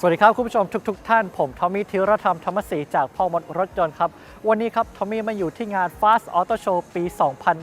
สวัสดีครับ คุณผู้ชมทุกๆท่านผมทอมมี่ธิรธรรมธรรมศรีจากพ่อมดรถยนต์ครับ วันนี้ครับทอมมี่มาอยู่ที่งาน Fast Auto Show ปี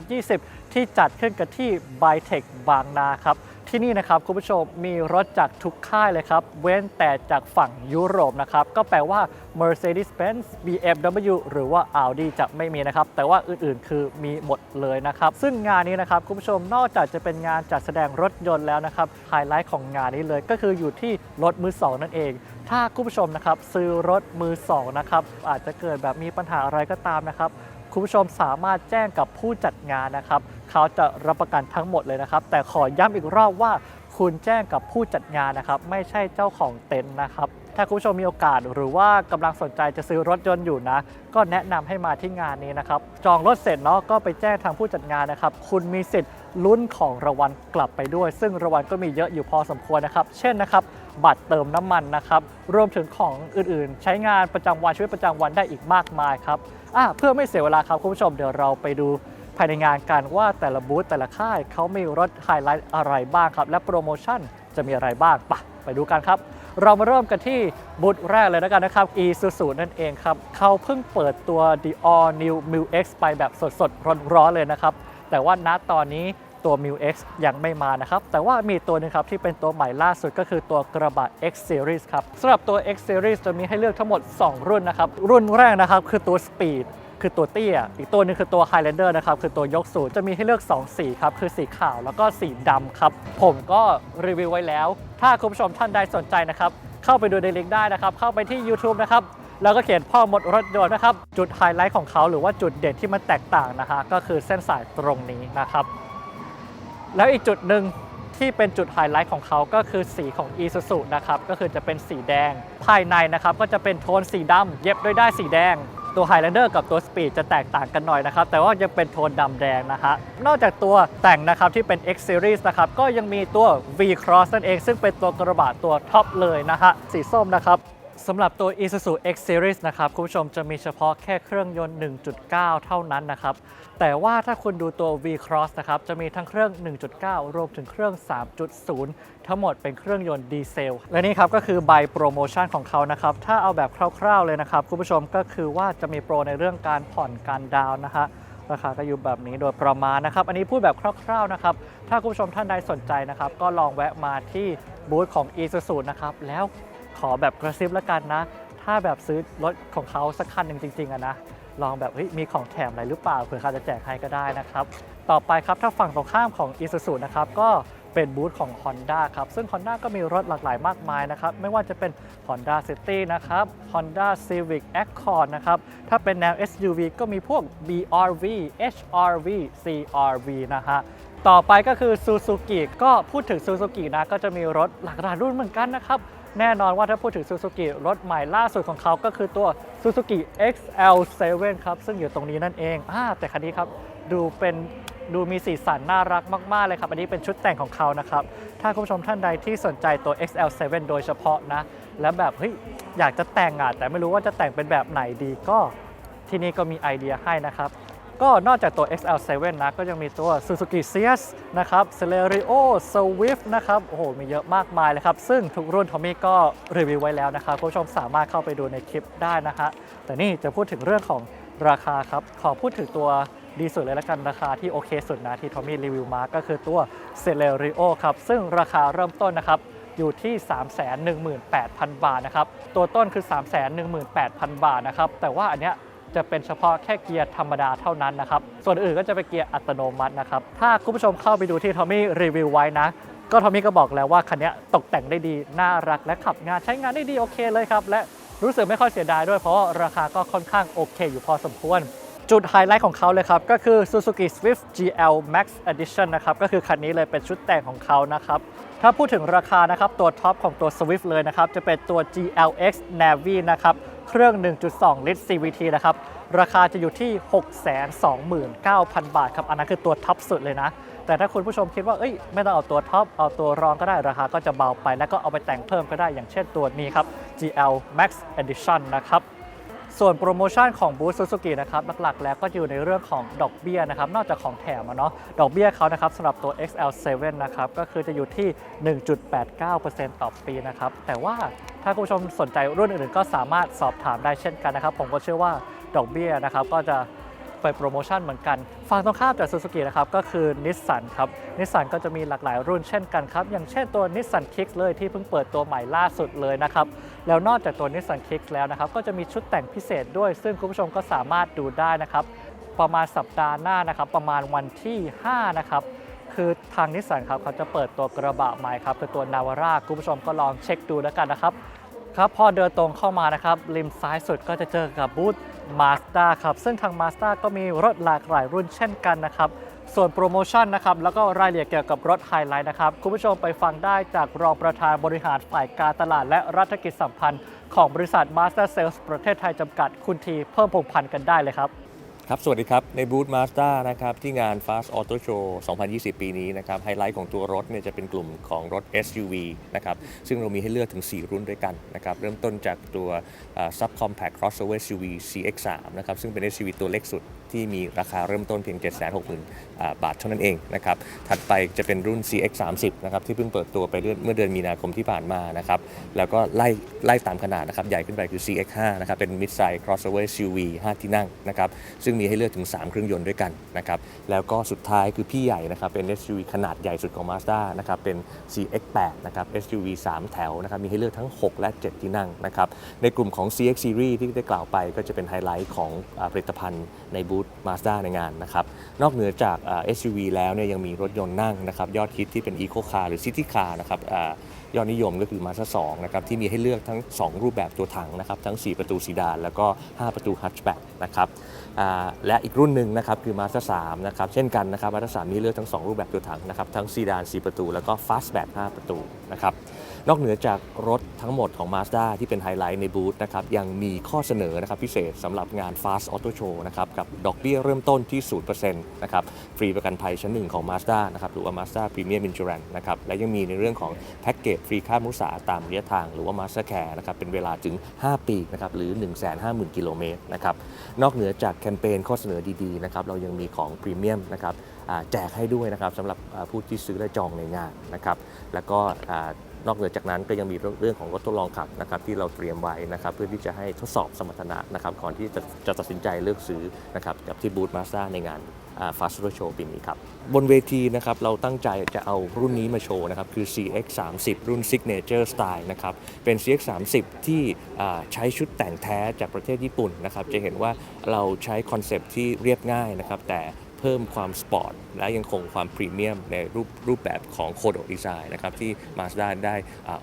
2020 ที่จัดขึ้นกันที่ b y t e c h บางนาครับ ที่นี่นะครับคุณผู้ชมมีรถจากทุกค่ายเลยครับ เว้นแต่จากฝั่งยุโรปนะครับ ก็แปลว่า Mercedes-Benz BMW หรือว่า Audi จะไม่มีนะครับ แต่ว่าอื่นๆคือมีหมดเลยนะครับ ซึ่งงานนี้นะครับคุณผู้ชมนอกจากจะเป็นงานจัดแสดงรถยนต์แล้วนะครับไฮไลท์ของงานนี้เลยก็คืออยู่ที่รถมือสองนั่นเอง ถ้าคุณผู้ชมนะครับซื้อรถมือสองนะครับอาจจะเกิดแบบมีปัญหาอะไรก็ตามนะครับคุณผู้ชมสามารถแจ้งกับผู้จัดงานนะครับ เขาจะรับประกันทั้งหมดเลยนะครับ แต่ขอย้ำอีกรอบว่าคุณแจ้งกับผู้จัดงานนะครับ ไม่ใช่เจ้าของเต็นท์นะครับถ้าคุณผู้ชมมีโอกาสหรือว่ากำลังสนใจจะซื้อรถยนต์อยู่นะ ก็แนะนำให้มาที่งานนี้นะครับ จองรถเสร็จเนาะก็ไปแจ้งทางผู้จัดงานนะครับ คุณมีสิทธิ์ลุ้นของรางวัลกลับไปด้วย ซึ่งรางวัลก็มีเยอะอยู่พอสมควรนะครับ เช่นนะครับ บัตรเติมน้ำมันนะครับ รวมถึงของอื่นๆ ใช้งานประจำวันชีวิตประจำวันได้อีกมากมายครับอะเพื่อไม่เสียเวลาครับคุณผู้ชมเดี๋ยวเราไปดู ภายในงานกันว่าแต่ละบูธแต่ละค่ายเขามีรถไฮไลท์อะไรบ้างครับ และโปรโมชั่นจะมีอะไรบ้างปะไปดูกันครับ เรามาเริ่มกันที่บูธแรกเลยแล้วกันนะครับ Isuzu นั่นเองครับเขาเพิ่งเปิดตัว The All New m i l X ไปแบบสดๆร้อนๆเลยนะครับ แต่ว่าณตอนนี้ตัว m i l X ยังไม่มานะครับ แต่ว่ามีตัวหนึงครับที่เป็นตัวใหม่ล่าสุดก็คือตัวกระบะ X Series ครับสำหรับตัว X Series จะมีให้เลือกทั้งหมด 2 รุ่นนะครับ รุ่นแรกนะครับคือตัว Speed คือตัวเตี้ย อีกตัวหนึงคือตัว Highlander นะครับ คือตัวยกสูงจะมีให้เลือก 2 สีครับ คือสีขาวแล้วก็สีดำครับ ผมก็รีวิวไว้แล้ว ถ้าคุณผู้ชมท่านใดสนใจนะครับ เข้าไปดูในลิงก์ได้นะครับ เข้าไปที่ YouTube นะครับ แล้วก็เขียนพ่อมดรถยนต์นะครับ จุดไฮไลท์ของเขาหรือว่าจุดเด่นที่มันแตกต่างนะฮะ ก็คือเส้นสายตรงนี้นะครับ แล้วอีกจุดหนึ่งที่เป็นจุดไฮไลท์ของเขาก็คือสีของ Isuzu นะครับ ก็คือจะเป็นสีแดง ภายในนะครับก็จะเป็นโทนสีดำเย็บด้วยด้ายสีแดง ตัว Highlander กับตัว Speed จะแตกต่างกันหน่อยนะครับ แต่ว่ายังเป็นโทนดำแดงนะฮะ นอกจากตัวแต่งนะครับที่เป็น X Series นะครับ ก็ยังมีตัว V Cross นั่นเอง ซึ่งเป็นตัวกระบะตัวท็อปเลยนะฮะ สีส้มนะครับ สำหรับตัว Isuzu X Series นะครับ คุณผู้ชมจะมีเฉพาะแค่เครื่องยนต์ 1.9 เท่านั้นนะครับ แต่ว่าถ้าคุณดูตัว V Cross นะครับ จะมีทั้งเครื่อง 1.9 รวมถึงเครื่อง 3.0 ทั้งหมดเป็นเครื่องยนต์ดีเซล และนี่ครับก็คือใบโปรโมชั่นของเขานะครับ ถ้าเอาแบบคร่าวๆเลยนะครับ คุณผู้ชมก็คือว่าจะมีโปรในเรื่องการผ่อนการดาวนะฮะราคาก็อยู่แบบนี้โดยประมาณนะครับ อันนี้พูดแบบคร่าวๆนะครับ ถ้าคุณผู้ชมท่านใดสนใจนะครับ ก็ลองแวะมาที่บูธของ Isuzu นะครับ แล้ว ขอแบบกระซิบแล้วกันนะ ถ้าแบบซื้อรถของเขาสักคันหนึ่งจริงๆอะนะ ลองแบบเฮ้ยมีของแถมอะไรหรือเปล่าเผื่อเขาจะแจกให้ก็ได้นะครับ ต่อไปครับถ้าฝั่งตรงข้ามของ Isuzu นะครับก็เป็นบูธของ Honda ครับ ซึ่ง Honda ก็มีรถหลากหลายมากมายนะครับ ไม่ว่าจะเป็น Honda City นะครับ Honda Civic Accord นะครับ ถ้าเป็นแนว SUV ก็มีพวก BRV HRV CRV นะฮะ ต่อไปก็คือ Suzuki ก็พูดถึง Suzuki นะ ก็จะมีรถหลากหลายรุ่นเหมือนกันนะครับ แน่นอนว่าถ้าพูดถึง Suzuki รถใหม่ล่าสุดของเขาก็คือตัว Suzuki XL7 ครับ ซึ่งอยู่ตรงนี้นั่นเองอ่าแต่คันนี้ครับดูเป็นดูมีสีสันน่ารักมาก ๆ เลยครับ อันนี้เป็นชุดแต่งของเขานะครับ ถ้าคุณผู้ชมท่านใดที่สนใจตัว XL7 โดยเฉพาะนะ แล้วแบบเฮ้ยอยากจะแต่งอะแต่ไม่รู้ว่าจะแต่งเป็นแบบไหนดีก็ที่นี่ก็มีไอเดียให้นะครับ ก็นอกจากตัว XL7 นะก็ยังมีตัว Suzuki Ciaz นะครับ Celerio Swift นะครับ โอ้โห มีเยอะมากมายเลยครับ ซึ่งทุกรุ่นทอมมี่ก็รีวิวไว้แล้วนะครับคุณผู้ชมสามารถเข้าไปดูในคลิปได้นะฮะ แต่นี่จะพูดถึงเรื่องของราคาครับ ขอพูดถึงตัวดีสุดเลยละกันราคาที่โอเคสุดนะที่ทอมมี่รีวิวมาก็คือตัว Celerio ครับ ซึ่งราคาเริ่มต้นนะครับอยู่ที่ 318,000 บาทนะครับ ตัวต้นคือ 318,000 บาทนะครับ แต่ว่าอันเนี้ย จะเป็นเฉพาะแค่เกียร์ธรรมดาเท่านั้นนะครับ ส่วนอื่นก็จะเป็นเกียร์อัตโนมัตินะครับ ถ้าคุณผู้ชมเข้าไปดูที่ทอมมี่รีวิวไว้นะ ก็ทอมมี่ก็บอกแล้วว่าคันนี้ตกแต่งได้ดี น่ารักและขับงานใช้งานได้ดีโอเคเลยครับ และรู้สึกไม่ค่อยเสียดายด้วยเพราะราคาก็ค่อนข้างโอเค อยู่พอสมควร จุดไฮไลท์ของเขาเลยครับ ก็คือ Suzuki Swift GL Max Edition นะครับ ก็คือคันนี้เลยเป็นชุดแต่งของเขานะครับถ้าพูดถึงราคานะครับตัวท็อปของตัว Swift เลยนะครับจะเป็นตัว GLX Navy นะครับ เครื่อง 1.2 ลิตร CVT นะครับ ราคาจะอยู่ที่ 629,000 บาทครับ อันนั้นคือตัวท็อปสุดเลยนะ แต่ถ้าคุณผู้ชมคิดว่าเอ้ยไม่ต้องเอาตัวท็อป เอาตัวรองก็ได้ราคาก็จะเบาไป แล้วก็เอาไปแต่งเพิ่มก็ได้อย่างเช่นตัวนี้ครับ GL Max Edition นะครับส่วนโปรโมชั่นของบูธซูซูกินะครับหลักๆ แล้วก็อยู่ในเรื่องของดอกเบี้ยนะครับนอกจากของแถมเนาะดอกเบี้ยเขานะครับสำหรับตัว XL7 นะครับก็คือจะอยู่ที่ 1.89%ต่อปีนะครับแต่ว่า ถ้าคุณผู้ชมสนใจรุ่นอื่นๆก็สามารถสอบถามได้เช่นกันนะครับ ผมก็เชื่อว่าดอกเบี้ยนะครับก็จะไปโปรโมชั่นเหมือนกันฝั่งตรงข้ามจากซูซูกินะครับก็คือนิสสันครับนิสสันก็จะมีหลากหลายรุ่นเช่นกันครับ อย่างเช่นตัวนิสสันคิกเลยที่เพิ่งเปิดตัวใหม่ล่าสุดเลยนะครับ แล้วนอกจากตัวนิสสันคิกแล้วนะครับ ก็จะมีชุดแต่งพิเศษด้วย ซึ่งคุณผู้ชมก็สามารถดูได้นะครับ ประมาณสัปดาห์หน้านะครับ ประมาณวันที่ 5 นะครับ คือทางนิสสันครับเขาจะเปิดตัวกระบะใหม่ครับคือตัวนาวาร่าคุณผู้ชมก็ลองเช็คดูแล้วกันนะครับครับพอเดินตรงเข้ามานะครับริมซ้ายสุดก็จะเจอกับบูธ Mazda ครับซึ่งทาง Mazda ก็มีรถหลากหลายรุ่นเช่นกันนะครับส่วนโปรโมชั่นนะครับแล้วก็รายละเอียดเกี่ยวกับรถไฮไลท์นะครับคุณผู้ชมไปฟังได้จากรองประธานบริหารฝ่ายการตลาดและรัฐกิจสัมพันธ์ ของบริษัท Mazda Sales ประเทศไทยจำกัดคุณทีเพิ่มพงพันธ์กันได้เลยครับ ครับ สวัสดีครับ ในบูธมาสเตอร์นะครับ ที่งาน Fast Auto Show 2020 ปีนี้นะครับ ไฮไลท์ของตัวรถเนี่ยจะเป็นกลุ่มของรถ SUV นะครับ ซึ่งเรามีให้เลือกถึง 4 รุ่นด้วยกันนะครับ เริ่มต้นจากตัว Subcompact Crossover SUV CX3 นะครับ ซึ่งเป็น SUV ตัวเล็กสุดที่มีราคาเริ่มต้นเพียง 760,000 บาทเท่านั้นเองนะครับถัดไปจะเป็นรุ่น CX30 นะครับที่เพิ่งเปิดตัวไปเมื่อเดือนมีนาคมที่ผ่านมานะครับแล้วก็ไล่ไล่ตามขนาดนะครับใหญ่ขึ้นไปคือ CX5 นะครับเป็น Mid-size Crossover SUV 5 ที่นั่งนะครับซึ่งมีให้เลือกถึง 3 เครื่องยนต์ด้วยกันนะครับแล้วก็สุดท้ายคือพี่ใหญ่นะครับเป็น SUV ขนาดใหญ่สุดของ Mazda นะครับเป็น CX8 นะครับ SUV 3 แถวนะครับมีให้เลือกทั้ง 6 และ 7 ที่นั่งนะครับในกลุ่มของ CX Series ที่ได้กล่าวไปก็จะเป็นไฮไลท์ของผลิตภัณฑ์ในบูธมาสด้าในงานนะครับ นอกเหนือจากอ่า SUV แล้วเนี่ยยังมีรถยนต์นั่งนะครับยอดฮิตที่เป็น Eco Car หรือ City Car นะครับอยอดนิยมก็คือ Mazda 2นะครับที่มีให้เลือกทั้ง 2 รูปแบบตัวถังนะครับทั้ง 4 ประตูซีดาน แล้วก็ 5 ประตูฮัตช์แบ็กนะครับ และอีกรุ่นหนึ่งนะครับคือ Mazda 3นะครับเช่นกันนะครับ Mazda 3มีให้เลือกทั้ง 2 รูปแบบตัวถังนะครับทั้งซีดาน 4 ประตู แล้วก็ Fastback 5 ประตูนะครับนอกเหนือจากรถทั้งหมดของ Mazda ที่เป็นไฮไลท์ในบูธนะครับยังมีข้อเสนอนะครับพิเศษสำหรับงาน Fast Auto Show นะครับกับดอกเบี้ยเริ่มต้นที่ 0%นะครับฟรีประกันภัยชั้นหนึ่งของ Mazda นะครับหรือว่า Mazda Premium Insurance นะครับและยังมีในเรื่องของแพ็กเกจฟรีค่ามุสาตามระยะทางหรือว่า Mazda Care นะครับเป็นเวลาถึง 5 ปีนะครับหรือ 150,000 กิโลเมตรนะครับนอกเหนือจากคมเปญข้อเสนอดีๆนะครับเรายังมีของพรีเมียมนะครับแจกให้ด้วยนะครับสำหรับผู้ที่ซื้อและจองในงานนะครับแล้วก็ นอกเหนือจากนั้นก็ยังมีเรื่องของรถทดลองขับนะครับที่เราเตรียมไว้นะครับเพื่อที่จะให้ทดสอบสมรรถนะนะครับก่อนที่จะจะตัดสินใจเลือกซื้อนะครับกับที่บูธมาส d a ในงานฟาสต์โชว์ปีนี้ครับ บนเวทีนะครับเราตั้งใจจะเอารุ่นนี้มาโชว์นะครับคือ CX 3 0รุ่น Signature Style นะครับเป็น CX 3 0ที่อ่าใช้ชุดแต่งแท้จากประเทศญี่ปุ่นนะครับจะเห็นว่าเราใช้คอนเซปต์ที่เรียบง่ายนะครับแต่ เพิ่มความสปอร์ตและยังคงความพรีเมียมในรูปรูปแบบของโคโดดีไซน์นะครับที่ Mazda ได้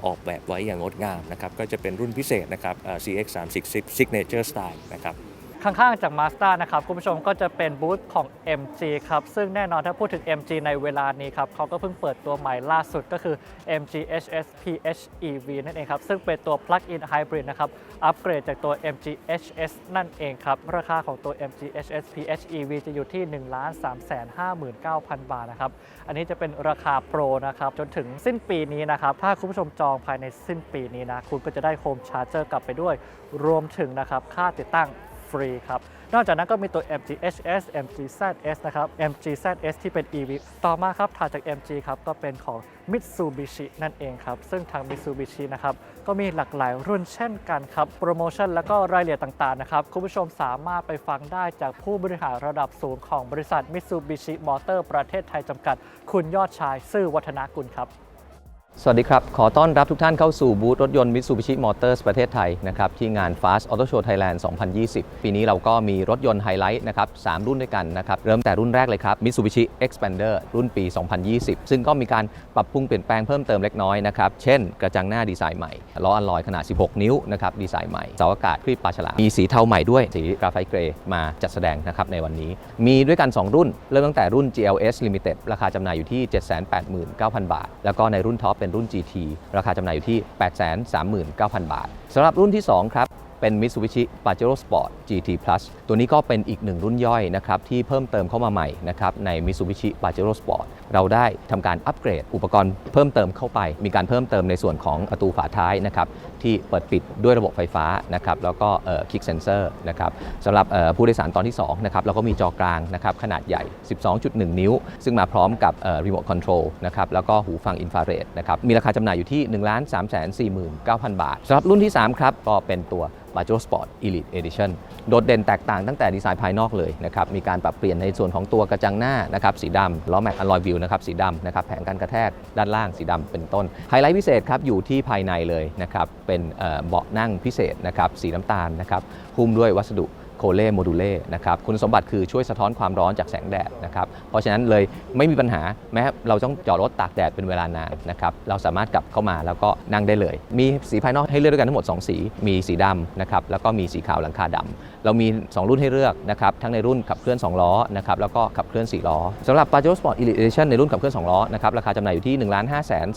ออกแบบไว้อย่างงดงามนะครับก็จะเป็นรุ่นพิเศษนะครับ CX 3 0 Signature Style นะครับ ข้างๆจาก Mazda นะครับคุณผู้ชมก็จะเป็นบูธของ MG ครับ ซึ่งแน่นอนถ้าพูดถึง MG ในเวลานี้ครับเขาก็เพิ่งเปิดตัวใหม่ล่าสุดก็คือ MG HS PHEV นั่นเองครับ ซึ่งเป็นตัว Plug-in Hybrid นะครับ อัปเกรดจากตัว MG HS นั่นเองครับ ราคาของตัว MG HS PHEV จะอยู่ที่ 1 3 5 9 0 0 0 บาทนะครับ อันนี้จะเป็นราคาโปรนะครับ จนถึงสิ้นปีนี้นะครับ ถ้าคุณผู้ชมจองภายในสิ้นปีนี้นะ คุณก็จะได้โฮมชาร์เจอร์กลับไปด้วย รวมถึงนะครับค่าติดตั้ง ฟรีครับ นอกจากนั้นก็มีตัว MG HS MG ZS นะครับ MG ZS ที่เป็น EV ต่อมาครับถัดจาก MG ครับก็เป็นของ Mitsubishi นั่นเองครับ ซึ่งทาง Mitsubishi นะครับก็มีหลากหลายรุ่นเช่นกันครับ โปรโมชั่นแล้วก็รายละเอียดต่างๆนะครับ คุณผู้ชมสามารถไปฟังได้จากผู้บริหารระดับสูงของบริษัท Mitsubishi Motor ประเทศไทยจำกัด คุณยอดชายซื่อวัฒนากุลครับ สวัสดีครับ ขอต้อนรับทุกท่านเข้าสู่บูธรถยนต์ Mitsubishi Motors ประเทศไทยนะครับที่งาน Fast Auto Show Thailand 2020 ปีนี้เราก็มีรถยนต์ไฮไลท์นะครับ3รุ่นด้วยกันนะครับ เริ่มแต่รุ่นแรกเลยครับ Mitsubishi Xpander รุ่นปี 2020 ซึ่งก็มีการปรับปรุงเปลี่ยนแปลงเพิ่มเติมเล็กน้อยนะครับ เช่นกระจังหน้าดีไซน์ใหม่ ล้ออัลลอยขนาด 16 นิ้วนะครับดีไซน์ใหม่เสาอากาศครีบปลาฉลามมีสีเทาใหม่ด้วยสีกราไฟต์เกรย์มาจัดแสดงนะครับในวันนี้ มีด้วยกัน 2 รุ่น เริ่มตั้งแต่รุ่น GLS Limited ราคาจำหน่ายอยู่ที่ 789,000 บาท แล้วก็ในรุ่นท็อปเป็นรุ่น GT ราคาจำหน่ายอยู่ที่ 839,000 บาทสำหรับรุ่นที่ 2 ครับ เป็น Mitsubishi Pajero Sport GT Plus ตัวนี้ก็เป็นอีกหนึ่งรุ่นย่อยนะครับที่เพิ่มเติมเข้ามาใหม่นะครับใน Mitsubishi Pajero Sport เราได้ทำการอัปเกรดอุปกรณ์เพิ่มเติมเข้าไป มีการเพิ่มเติมในส่วนของประตูฝาท้ายนะครับที่เปิดปิดด้วยระบบไฟฟ้านะครับแล้วก็คลิกเซนเซอร์นะครับสำหรับผู้โดยสารตอนที่2นะครับเราก็มีจอกลางนะครับขนาดใหญ่ 12.1 นิ้ว ซึ่งมาพร้อมกับรีโมทคอนโทรลนะครับแล้วก็หูฟังอินฟราเรดนะครับมีราคาจำหน่ายอยู่ที่ 1 3 4 9 0 0 0 บาทสำหรับรุ่นที่ 3 ครับ ก็เป็นตัว b a j o Sport Elite Edition โดดเด่นแตกต่างตั้งแต่ดีไซน์ภายนอกเลยนะครับ มีการปรับเปลี่ยนในส่วนของตัวกระจังหน้านะครับสีดำล้อแม็กอลลอยวิวนะครับสีดำนะครับแผงกันกระแทกด้านล่างสีดำเป็นต้น ไฮไลท์พิเศษครับอยู่ที่ภายในเลยนะครับเป็นเอ่อเบาะนั่งพิเศษนะครับสีน้ำตาลนะครับหุ้มด้วยวัสดุ โคเล่โมดูเล่นะครับคุณสมบัติคือช่วยสะท้อนความร้อนจากแสงแดดนะครับเพราะฉะนั้นเลยไม่มีปัญหาแม้เราต้องจอดรถตากแดดเป็นเวลานานนะครับเราสามารถกลับเข้ามาแล้วก็นั่งได้เลย มีสีภายนอกให้เลือกด้วยกันทั้งหมด 2 สี มีสีดำนะครับแล้วก็มีสีขาวหลังคาดำ เรามี 2 รุ่นให้เลือกนะครับทั้งในรุ่นขับเคลื่อน 2 ล้อนะครับแล้วก็ขับเคลื่อน 4 ล้อสำหรับ Pajero Sport Elite Edition ในรุ่นขับเคลื่อน 2 ล้อนะครับราคาจำหน่ายอยู่ที่ 1 5 2 4 0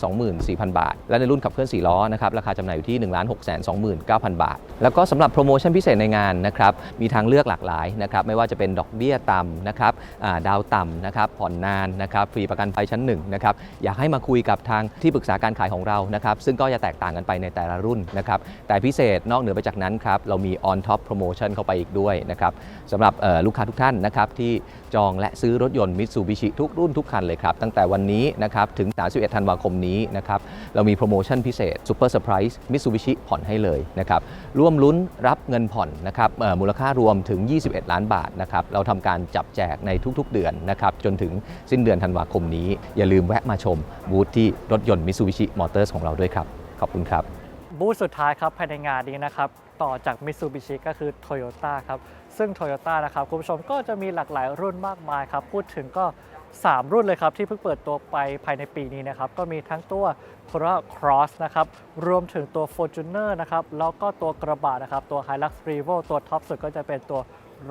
0 0 บาท และในรุ่นขับเคลื่อน 4 ล้อนะครับราคาจำหน่ายอยู่ที่ 1 6 2 9 0 0 0บาท แล้วก็สำหรับโปรโมชั่นพิเศษในงานนะครับมีทางเลือกหลากหลายนะครับไม่ว่าจะเป็นดอกเบี้ยต่ำนะครับาดาวต่ำนะครับผ่อนนานนะครับฟรีประกันภัยชั้นหนึ่งนะครับอยากให้มาคุยกับทางที่ปรึกษาการขายของเรานะครับซึ่งก็จะแตกต่างกันไปในแต่ละรุ่นนะครับแต่พิเศษนอกเหนือไปจากนั้นครับเรามี on top promotion เข้าไปอีกด้วยนะครับสำหรับลูกค้าทุกท่านนะครับที่จองและซื้อรถยนต์ Mitsubishi ทุกรุ่นทุกคันเลยครับ ตั้งแต่วันนี้นะครับถึง 31 ธันวาคมนี้นะครับเรามีโปรโมชั่นพิเศษ Super Surprise Mitsubishi ผ่อนให้เลยนะครับร่วมลุ้นรับเงินผ่อนนะครับมูลค่ารวมถึง 21 ล้านบาทนะครับเราทำการจับแจกในทุกๆเดือนนะครับจนถึงสิ้นเดือนธันวาคมนี้ อย่าลืมแวะมาชมบูธที่รถยนต์ Mitsubishi Motors ของเราด้วยครับ ขอบคุณครับ บูธสุดท้ายครับภายในงานนี้นะครับต่อจาก Mitsubishi ก็คือ Toyota ครับซึ่ง Toyota นะครับคุณผู้ชมก็จะมีหลากหลายรุ่นมากมายครับพูดถึงก็ 3 รุ่นเลยครับที่เพิ่งเปิดตัวไปภายในปีนี้นะครับก็มีทั้งตัว c o r o l a Cross นะครับรวมถึงตัว Fortuner นะครับแล้วก็ตัวกระบะนะครับตัว Hilux Revo ตัวท็อปสุดก็จะเป็นตัว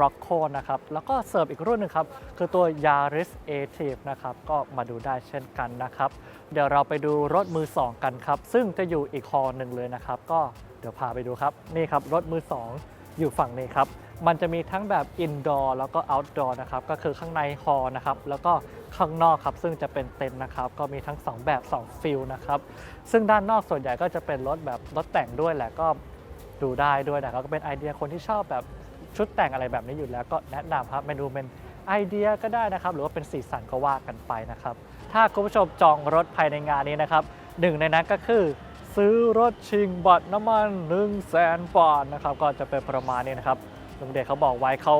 Rocco นะครับ แล้วก็เสิร์ฟอีกรุ่นหนึ่งครับ คือตัว Yaris a t i v นะครับ ก็มาดูได้เช่นกันนะครับ เดี๋ยวเราไปดูรถมือ 2 กันครับ ซึ่งจะอยู่อีกคอหนึ่งเลยนะครับ ก็เดี๋ยวพาไปดูครับ นี่ครับ รถมือ 2 อยู่ฝั่งนี้ครับ มันจะมีทั้งแบบ indoor แล้วก็ outdoor นะครับ ก็คือข้างในฮอร์นะครับ แล้วก็ข้างนอกครับ ซึ่งจะเป็นเต็นท์นะครับ ก็มีทั้ง 2 แบบ 2 ฟิลนะครับ ซึ่งด้านนอกส่วนใหญ่ก็จะเป็นรถแบบรถแต่งด้วยแหละก็ดูได้ด้วยนะครับก็เป็นไอเดียคนที่ชอบแบบ ชุดแต่งอะไรแบบนี้อยู่แล้วก็แนะนำครับเมนูเป็นไอเดียก็ได้นะครับ หรือว่าเป็นสีสันก็ว่ากันไปนะครับ ถ้าคุณผู้ชมจองรถภายในงานนี้นะครับหนึ่งในนั้นก็คือ ซื้อรถชิงบัตรน้ำมัน1 0 0 0 0แสนบาทนะครับก็จะเป็นประมาณนี้นะครับลุงเดชเขาบอกไว้เขา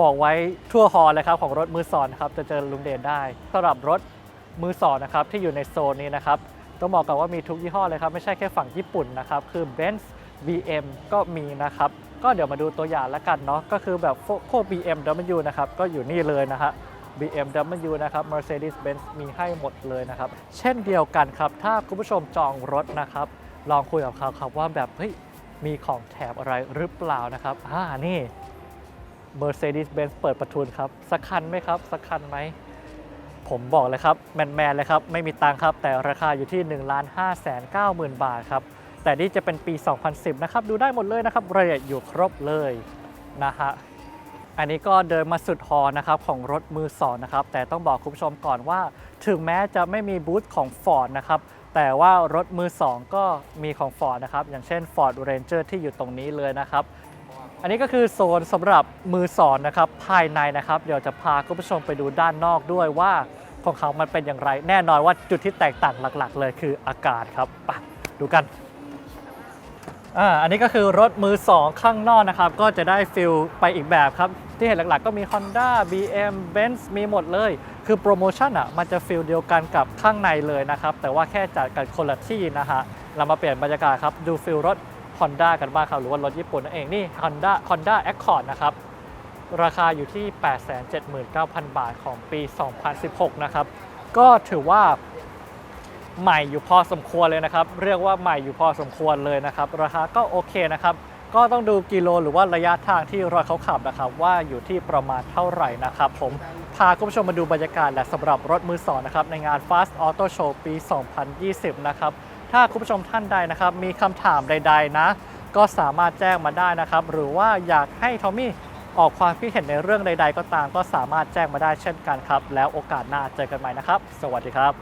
บอกไว้ทั่วฮอลเลยครับของรถมือสอนครับจะเจอลุงเดชได้สำหรับรถมือสองนะครับที่อยู่ในโซนนี้นะครับต้องบอกก่อนว่ามีทุกยี่ห้อเลยครับไม่ใช่แค่ฝั่งญี่ปุ่นนะครับคือ Benz BM ก็มีนะครับ ก็เดี๋ยวมาดูตัวอย่างล้วกันเนาะก็คือแบบพวก BMW นะครับก็อยู่นี่เลยนะฮะ BMW นะครับ Mercedes-Benz มีให้หมดเลยนะครับ เช่นเดียวกันครับ ถ้าคุณผู้ชมจองรถนะครับ ลองคุยกับเขาครับว่าแบบเฮ้ยมีของแถมอะไรหรือเปล่านะครับอ่านี่ Mercedes-Benz เปิดประทุนครับ สักคันไหมครับ สักคันไหม ผมบอกเลยครับ แมนๆเลยครับ ไม่มีตังค์ครับ แต่ราคาอยู่ที่ 1 5 9 0 0 0 0 บาทครับ แต่นี่จะเป็นปี 2010 นะครับ ดูได้หมดเลยนะครับรายละเอียดอยู่ครบเลยนะฮะอันนี้ก็เดินมาสุดฮอนะครับของรถมือสองนะครับ แต่ต้องบอกคุณผู้ชมก่อนว่า ถึงแม้จะไม่มีบูธของ Ford นะครับ แต่ว่ารถมือสองก็มีของ Ford นะครับ อย่างเช่น Ford Ranger ที่อยู่ตรงนี้เลยนะครับ อันนี้ก็คือโซนสำหรับมือสอนนะครับ ภายในนะครับ เดี๋ยวจะพาคุณผู้ชมไปดูด้านนอกด้วยว่าของเขามันเป็นอย่างไร แน่นอนว่าจุดที่แตกต่างหลัก ๆ เลยคืออากาศครับไปดูกัน อ่าอันนี้ก็คือรถมือ 2 ข้างนอกนะครับ ก็จะได้ฟิลไปอีกแบบครับ ที่เห็นหลักๆ ก็มี Honda BM Benz มีหมดเลย คือโปรโมชั่นอะมันจะฟิลเดียวกันกับข้างในเลยนะครับ แต่ว่าแค่จัดกันคนละที่นะฮะเรามาเปลี่ยนบรรยากาศครับ ดูฟิลรถ Honda กันบ้างครับ หรือว่ารถญี่ปุ่นนั่นเองนี่ Honda Honda Accord นะครับ ราคาอยู่ที่ 879,000 บาทของปี 2016 นะครับก็ถือว่า ใหม่อยู่พอสมควรเลยนะครับ เรียกว่าใหม่อยู่พอสมควรเลยนะครับ ราคาก็โอเคนะครับ ก็ต้องดูกิโลหรือว่าระยะทางที่รถเขาขับนะครับ ว่าอยู่ที่ประมาณเท่าไหร่นะครับ ผมพาคุณผู้ชมมาดูบรรยากาศและสำหรับรถมือสองนะครับในงาน Fast Auto Show ปี 2020 นะครับถ้าคุณผู้ชมท่านใดนะครับมีคำถามใด ๆ นะ ก็สามารถแจ้งมาได้นะครับ หรือว่าอยากให้ทอมมี่ออกความคิดเห็นในเรื่องใด ๆ ก็ตาม ก็สามารถแจ้งมาได้เช่นกันครับ แล้วโอกาสหน้าเจอกันใหม่นะครับ สวัสดีครับ